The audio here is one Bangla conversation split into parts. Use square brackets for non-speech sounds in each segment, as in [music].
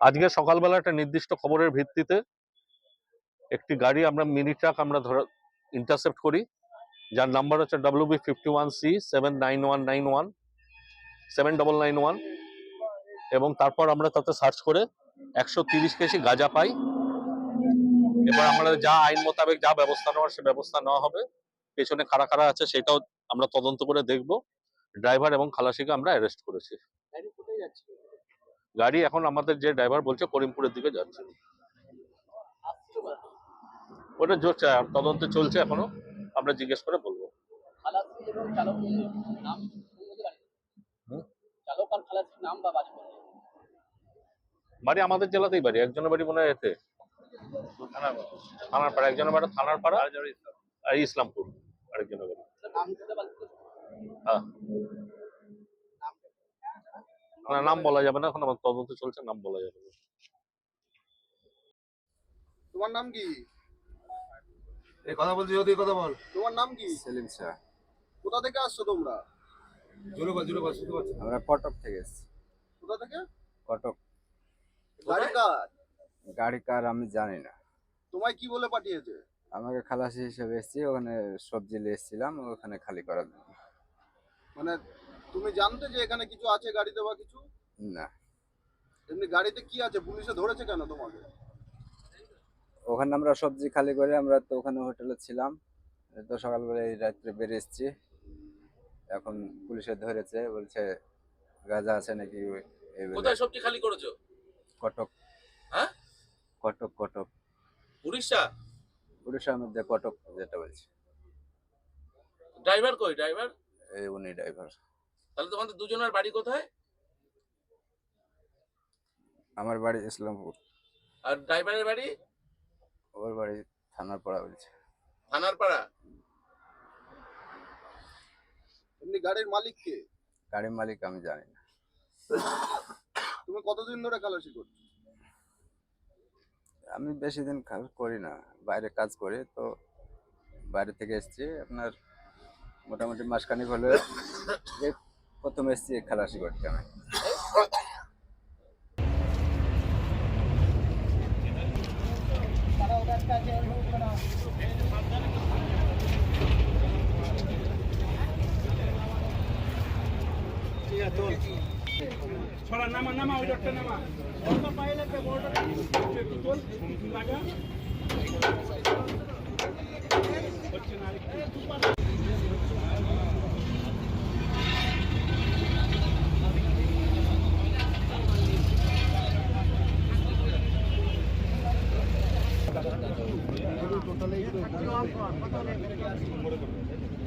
আজকে সকালবেলা একটা নির্দিষ্ট খবরের ভিত্তিতে একটি গাড়ি আমরা মিনি ট্রাক আমরা ধরা ইন্টারসেপ্ট করি। যার নাম্বার হচ্ছে W B fifty one C seven nine one nine one seven double nine one এবং তারপর আমরা তাতে সার্চ করে একশো তিরিশ কেজি গাঁজা পাই। এবার আমরা যা আইন মোতাবেক যা ব্যবস্থা নেওয়ার সে ব্যবস্থা নেওয়া হবে। পেছনে কারা কারা আছে, সেটাও আমরা তদন্ত করে দেখব। ড্রাইভার এবং খালাসিকে আমরা অ্যারেস্ট করেছি। গাড়ি এখন আমাদের যে ড্রাইভার বলছে করিমপুরের দিকে যাচ্ছে? ওটা জোরছে আর তদন্ত চলছে এখনও। আমরা জিজ্ঞেস করে বলব। বাড়ি আমাদের জেলাতেই বাড়ি, একজনের বাড়ি মনে হয় এতে। থানার পাড়া, একজনের বাড়ি থানার পাড়া আর ইসলামপুর, আরেকজনের বাড়ি। হ্যাঁ। না, নাম বলা যাবে না এখন আমার তদন্ত চলছে নাম বলা যাবে না। তোমার নাম কি? এই কথা বলছি যদি কথা বল। তোমার নাম কি? সেলিম শাহ। কোথা থেকে আসছো তোমরা? জোরে বল জোরে বল শুনতে পাচ্ছি। আমরা কটক থেকে এসেছি। কোথা থেকে? কটক। গাড়ি কার? গাড়ি কার আমি জানি না। তোমায় কি বলে পাঠিয়েছে? আমাকে খালাসি হিসেবে এসেছি ওখানে সবজি নিয়ে এসেছিলাম ওখানে খালি করার জন্য। মানে তুমি জানতে যে এখানে কিছু আছে গাড়িতে বা কিছু? না। এমনি গাড়িতে কি আছে? পুলিশে ধরেছে কেন তোমাকে? ওখানে আমরা সবজি খালি করে আমরা তো ওখানে হোটেলে ছিলাম। তো সকালবেলা এই রাত্রে বেরিয়ে এসেছি। এখন পুলিশে ধরেছে বলছে গাঁজা আছে নাকি এই বলে। কোথায় সবজি খালি করেছ? কটক। হ্যাঁ? কটক কটক। উড়িষ্যা? উড়িষ্যার মধ্যে কটক যেটা বলছে। ড্রাইভার কই? ড্রাইভার? এই উনি ড্রাইভার। তাহলে তোমাদের দুজনের বাড়ি কোথায়? আমার বাড়ি ইসলামপুর। আর ড্রাইভারের বাড়ি? ওর বাড়ি থানার পাড়া বলছে। থানার পাড়া? এমনি গাড়ির মালিক কে? গাড়ির মালিক আমি জানি না। তুমি কতদিন ধরে খালাসি করছ? আমি বেশি দিন কাজ করি না। বাইরে কাজ করি তো বাইরে থেকে এসেছি। আপনার মোটামুটি মাসখানিক হলে। [coughs] প্রথম এসেছি খালাসি করতে আমি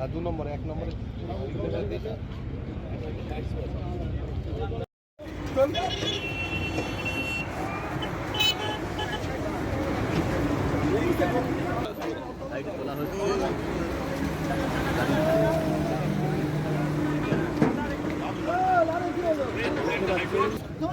আর দু নম্বরে এক নম্বরে। সিনেমাটা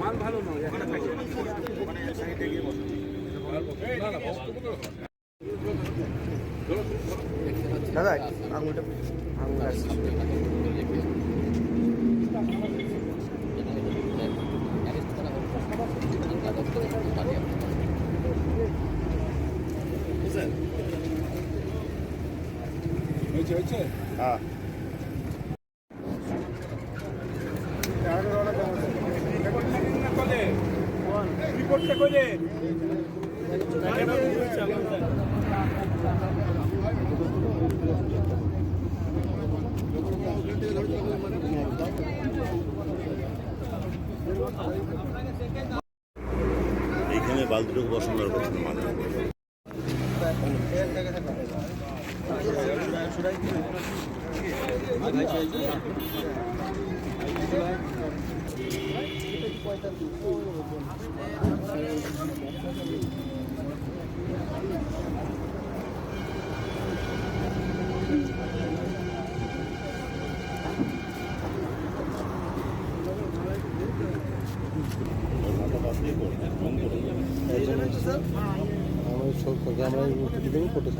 মাল ভালো নয় দাদা আঙুলটা আঙুল আসছে হয়েছে হয়েছে? হ্যাঁ। রিপোর্টটা করে এইখানে বালতিটুকু বসানো দরকার ছিল আমরা সব ক্যামেরায় ফটো